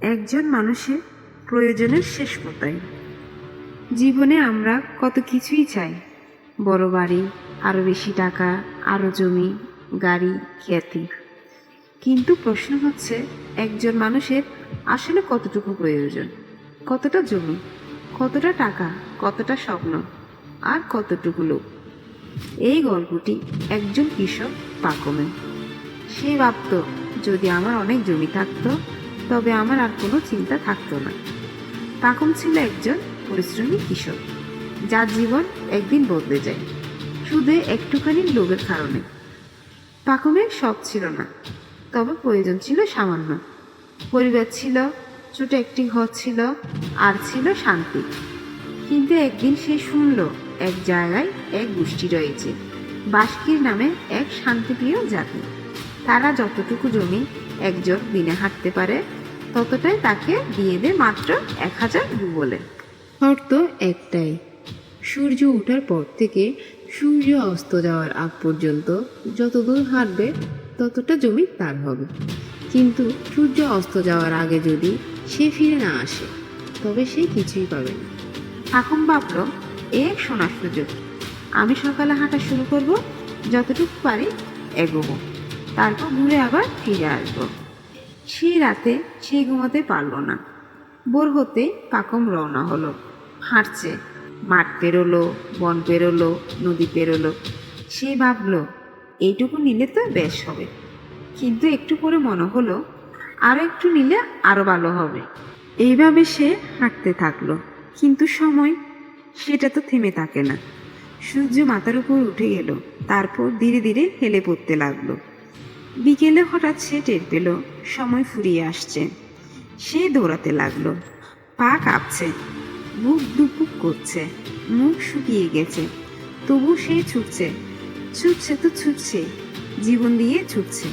একজন মানুষের প্রয়োজনের শেষ পতাই জীবনে আমরা কত কিছুই চাই। বড় বাড়ি আরও বেশি টাকা আরও জমি, গাড়ি, খ্যাতি। কিন্তু প্রশ্ন হচ্ছে, একজন মানুষের আসলে কতটুকু প্রয়োজন? কতটা জমি, কতটা টাকা, কতটা স্বপ্ন, আর কতটুকু লোক এই গল্পটি একজন কৃষক পাকমে সে ভাবত, যদি আমার অনেক জমি থাকতো তবে আমার আর কোনো চিন্তা থাকতো না। পাকম ছিল একজন পরিশ্রমী কৃষক, যার জীবন একদিন বদলে যায়, শুধু একটুখানি লোভের কারণে। পাকমের সব ছিল না, তবে প্রয়োজন ছিল সামান্য। পরিবার ছিল, ছোট একটি ঘর ছিল, আর ছিল শান্তি। কিন্তু একদিন সে শুনল, এক জায়গায় এক গোষ্ঠী রয়েছে, বাস্কির নামে এক শান্তিপ্রিয় জাতি। তারা যতটুকু জমি একজন দিনে হাঁটতে পারে ততটাই তাকে দিয়ে দেয় মাত্র এক হাজার বলে শর্ত একটাই। সূর্য ওঠার পর থেকে সূর্য অস্ত যাওয়ার আগ পর্যন্ত যত দূর হাঁটবে ততটা জমি তার হবে। কিন্তু সূর্য অস্ত যাওয়ার আগে যদি সে ফিরে না আসে তবে সে কিছুই পাবে না। এখন ভাবল এক সোনার সুযোগ। আমি সকালে হাঁটা শুরু করব যতটুকু পারি এগোবো। তারপর ঘুরে আবার ফিরে আসব। সেই রাতে সে ঘুমাতে পারল না। ভোর হতে পাকম রওনা হলো। হাঁটছে। মাঠ পেরোলো, বন পেরোলো, নদী পেরোলো। সে ভাবলো, এইটুকু নিলে তো বেশ হবে। কিন্তু একটু পরে মনে হলো আরও একটু নিলে আরও ভালো হবে। এইভাবে সে হাঁটতে থাকল। কিন্তু সময়, সেটা তো থেমে থাকে না। সূর্য মাথার উপর উঠে গেল। তারপর ধীরে ধীরে হেলে পড়তে লাগল। বিকেলে হঠাৎ সে টের পেল, সময় ফুরিয়ে আসছে। সে দৌড়াতে লাগল। পা কাঁপছে, বুক দুপুক করছে, মুখ শুকিয়ে গেছে। তবু সে ছুটছে ছুটছে তো ছুটছে, জীবন দিয়ে ছুটছে।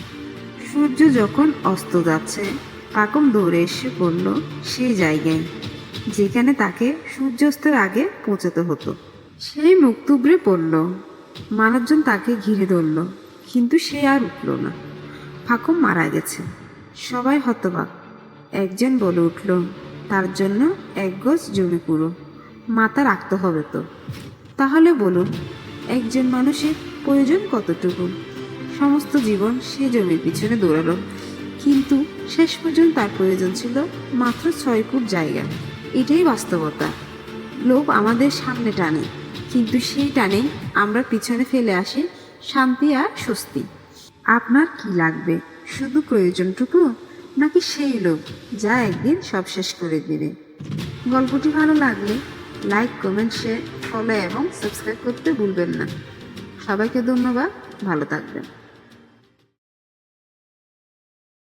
সূর্য যখন অস্ত যাচ্ছে পাকম দৌড়ে এসে পড়ল সেই জায়গায়, যেখানে তাকে সূর্যাস্তের আগে পৌঁছাতে হতো। সেই মুখ তুবড়ে পড়ল, মানুষজন তাকে ঘিরে ধরল। কিন্তু সে আর উঠল না। ফাকুম মারা গেছে। সবাই হতবাক। একজন বলে উঠল, তার জন্য এক গজ জমি পুরো। মাথা রাখতে হবে তো। তাহলে বলুন, একজন মানুষের প্রয়োজন কতটুকু? সমস্ত জীবন সে জমির পিছনে দৌড়ালো। কিন্তু শেষ পর্যন্ত তার প্রয়োজন ছিল মাত্র ছয় ফুট জায়গা। এটাই বাস্তবতা। লোভ আমাদের সামনে টানে, কিন্তু সেই টানে আমরা পিছনে ফেলে আসি শান্তি আর স্বস্তি। আপনার কি লাগবে? শুধু প্রয়োজনটুকু? নাকি সেই লোক যা একদিন সব শেষ করে দেবে? গল্পটি ভালো লাগলে লাইক, কমেন্ট শেয়ার ফলো এবং সাবস্ক্রাইব করতে ভুলবেন না। সবাইকে ধন্যবাদ, ভালো থাকবেন।